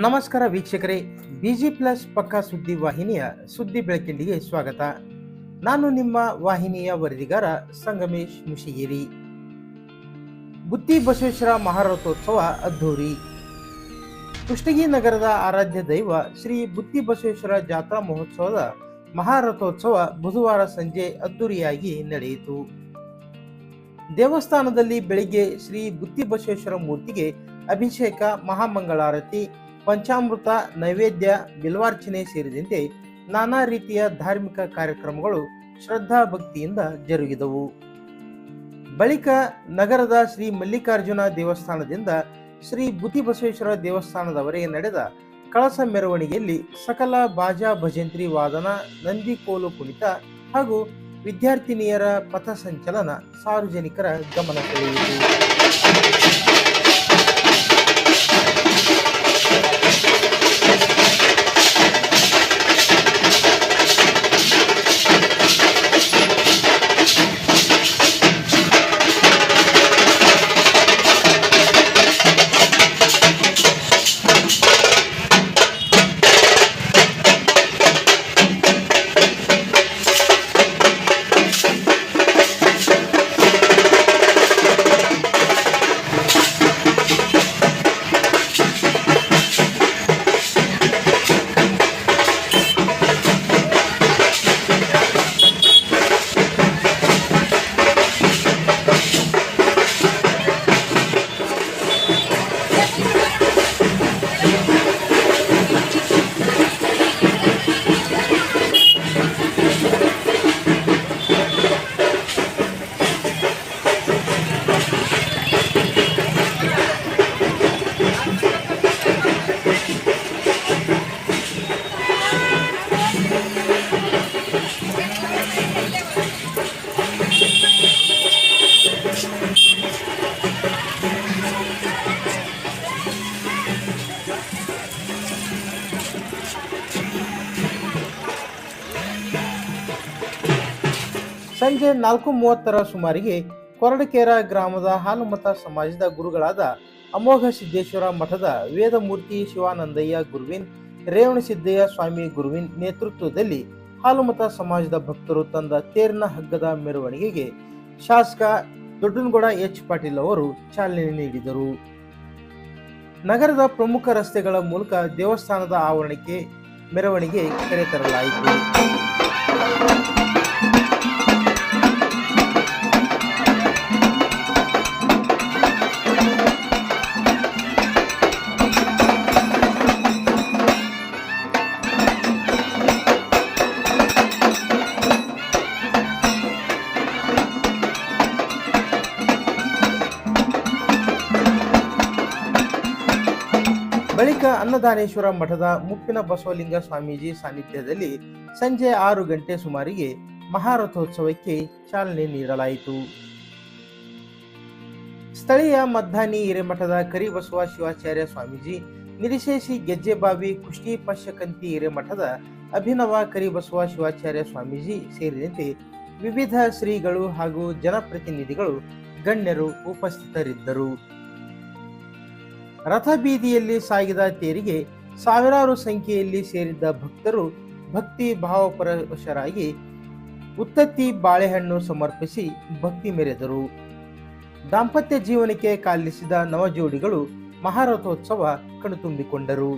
ನಮಸ್ಕಾರ ವೀಕ್ಷಕರೇ busy plus ಪಕ್ಕಾ ಸುದ್ದಿ ವಾಹಿನಿಯ ಸುದ್ದಿ ಬೆಳಕಿಂಡಿಗೆ ಸ್ವಾಗತ. ನಾನು ನಿಮ್ಮ ವಾಹಿನಿಯ ವರದಿಗಾರ ಸಂಗಮೇಶ್ ಮುಷಿಗೇರಿ. ಬುತ್ತಿ ಬಸವೇಶ್ವರ ಮಹಾರಥೋತ್ಸವ ಅದ್ಧೂರಿ. ಕುಷ್ಟಗಿ ನಗರದ ಆರಾಧ್ಯ ದೈವ ಶ್ರೀ ಬುತ್ತಿ ಬಸವೇಶ್ವರ ಜಾತ್ರಾ ಮಹೋತ್ಸವದ ಮಹಾರಥೋತ್ಸವ ಬುಧವಾರ ಸಂಜೆ ಅದ್ದೂರಿಯಾಗಿ ನಡೆಯಿತು. ದೇವಸ್ಥಾನದಲ್ಲಿ ಬೆಳಿಗ್ಗೆ ಶ್ರೀ ಬುತ್ತಿ ಬಸವೇಶ್ವರ ಮೂರ್ತಿಗೆ ಅಭಿಷೇಕ, ಮಹಾಮಂಗಳಾರತಿ ಪಂಚಾಮೃತ, ನೈವೇದ್ಯ, ಬಿಲ್ವಾರ್ಚನೆ ಸೇರಿದಂತೆ ನಾನಾ ರೀತಿಯ ಧಾರ್ಮಿಕ ಕಾರ್ಯಕ್ರಮಗಳು ಶ್ರದ್ಧಾ ಭಕ್ತಿಯಿಂದ ಜರುಗಿದವು. ಬಳಿಕ ನಗರದ ಶ್ರೀ ಮಲ್ಲಿಕಾರ್ಜುನ ದೇವಸ್ಥಾನದಿಂದ ಶ್ರೀ ಬುದ್ಧಿ ಬಸವೇಶ್ವರ ದೇವಸ್ಥಾನದವರೆಗೆ ನಡೆದ ಕಳಸ ಮೆರವಣಿಗೆಯಲ್ಲಿ ಸಕಲ ಬಾಜಾ ಭಜಂತ್ರಿ ವಾದನ ನಂದಿ ಕೋಲು ಕುಣಿತ ಹಾಗೂ ವಿದ್ಯಾರ್ಥಿನಿಯರ ಪಥಸಂಚಲನ ಸಾರ್ವಜನಿಕರ ಗಮನ ಸೆಳೆಯಿತು. ಸಂಜೆ ನಾಲ್ಕು ಮೂವತ್ತರ ಸುಮಾರಿಗೆ ಕೊರಡಕೇರ ಗ್ರಾಮದ ಹಾಲುಮತ ಸಮಾಜದ ಗುರುಗಳಾದ ಅಮೋಘ ಸಿದ್ದೇಶ್ವರ ಮಠದ ವೇದಮೂರ್ತಿ ಶಿವಾನಂದಯ್ಯ ಗುರುವಿನ್ ರೇವಣಸಿದ್ದಯ್ಯ ಸ್ವಾಮಿ ಗುರುವಿನ್ ನೇತೃತ್ವದಲ್ಲಿ ಹಾಲುಮತ ಸಮಾಜದ ಭಕ್ತರು ತಂದ ತೇರಿನ ಹಗ್ಗದ ಮೆರವಣಿಗೆಗೆ ಶಾಸಕ ದೊಡ್ಡನಗೌಡ ಎಚ್ ಪಾಟೀಲ್ ಅವರು ಚಾಲನೆ ನೀಡಿದರು. ನಗರದ ಪ್ರಮುಖ ರಸ್ತೆಗಳ ಮೂಲಕ ದೇವಸ್ಥಾನದ ಆವರಣಕ್ಕೆ ಮೆರವಣಿಗೆ ಕರೆತರಲಾಯಿತು ಬಳಿಕ ಅನ್ನದಾನೇಶ್ವರ ಮಠದ ಮುಪ್ಪಿನ ಬಸವಲಿಂಗ ಸ್ವಾಮೀಜಿ ಸಾನ್ನಿಧ್ಯದಲ್ಲಿ ಸಂಜೆ ಆರು ಗಂಟೆ ಸುಮಾರಿಗೆ ಮಹಾರಥೋತ್ಸವಕ್ಕೆ ಚಾಲನೆ ನೀಡಲಾಯಿತು. ಸ್ಥಳೀಯ ಮದ್ದಾನಿ ಹಿರೇಮಠದ ಕರಿಬಸವ ಶಿವಾಚಾರ್ಯ ಸ್ವಾಮೀಜಿ, ನಿರಿಶೇಷಿ ಗೆಜ್ಜೆಬಾವಿ ಕುಷ್ಟಿ ಪಶ್ಯಕಂತಿ ಹಿರೇಮಠದ ಅಭಿನವ ಕರಿಬಸವ ಶಿವಾಚಾರ್ಯ ಸ್ವಾಮೀಜಿ ಸೇರಿದಂತೆ ವಿವಿಧ ಶ್ರೀಗಳು ಹಾಗೂ ಜನಪ್ರತಿನಿಧಿಗಳು ಗಣ್ಯರು ಉಪಸ್ಥಿತರಿದ್ದರು. ರಥಬೀದಿಯಲ್ಲಿ ಸಾಗಿದ ತೇರಿಗೆ ಸಾವಿರಾರು ಸಂಖ್ಯೆಯಲ್ಲಿ ಸೇರಿದ್ದ ಭಕ್ತರು ಭಕ್ತಿ ಭಾವಪರವಶರಾಗಿ ಉತ್ತತ್ತಿ ಬಾಳೆಹಣ್ಣು ಸಮರ್ಪಿಸಿ ಭಕ್ತಿ ಮೆರೆದರು. ದಾಂಪತ್ಯ ಜೀವನಕ್ಕೆ ಕಾಲಿಸಿದ ನವಜೋಡಿಗಳು ಮಹಾರಥೋತ್ಸವ ಕಣ್ತುಂಬಿಕೊಂಡರು.